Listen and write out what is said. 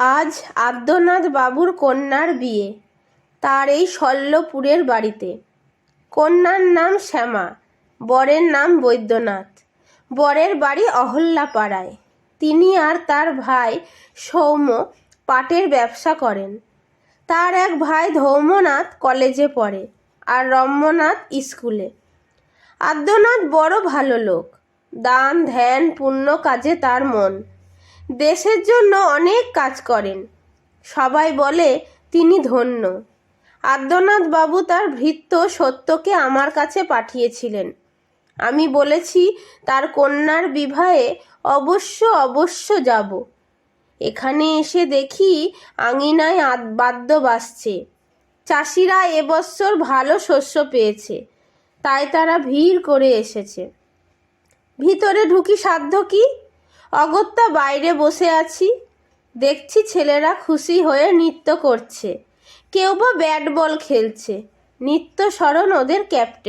আজ আদ্যনাথ বাবুর কন্যার বিয়ে, তার এই শল্যপুরের বাড়িতে। কন্যার নাম শ্যামা, বরের নাম বৈদ্যনাথ, বরের বাড়ি অহল্যাপাড়ায়। তিনি আর তার ভাই সৌম্য পাটের ব্যবসা করেন। তার এক ভাই ধৌমনাথ কলেজে পড়ে আর রম্যনাথ স্কুলে। আদ্যনাথ বড় ভালো লোক, দান, ধ্যান, পুণ্য কাজে তার মন। দেশের জন্য অনেক কাজ করেন। সবাই বলে, তিনি ধন্য। আদ্যনাথ বাবু তার ভৃত্য সত্যকে আমার কাছে পাঠিয়েছিলেন। আমি বলেছি, তার কন্যার বিবাহে অবশ্য অবশ্য যাব। এখানে এসে দেখি আঙিনায় আদ- বাদ্য বাজছে। চাষিরা এবছর ভালো শস্য পেয়েছে। তাই তারা ভিড় করে এসেছে। ভিতরে ঢুকি সাধ্য কি? অগত্যা বাইরে বসে আছি। দেখছি ছেলেরা খুশি হয়ে নৃত্য করছে। কেউ বা ব্যাট বল খেলছে। নৃত্য স্মরণ ওদের ক্যাপ্টেন।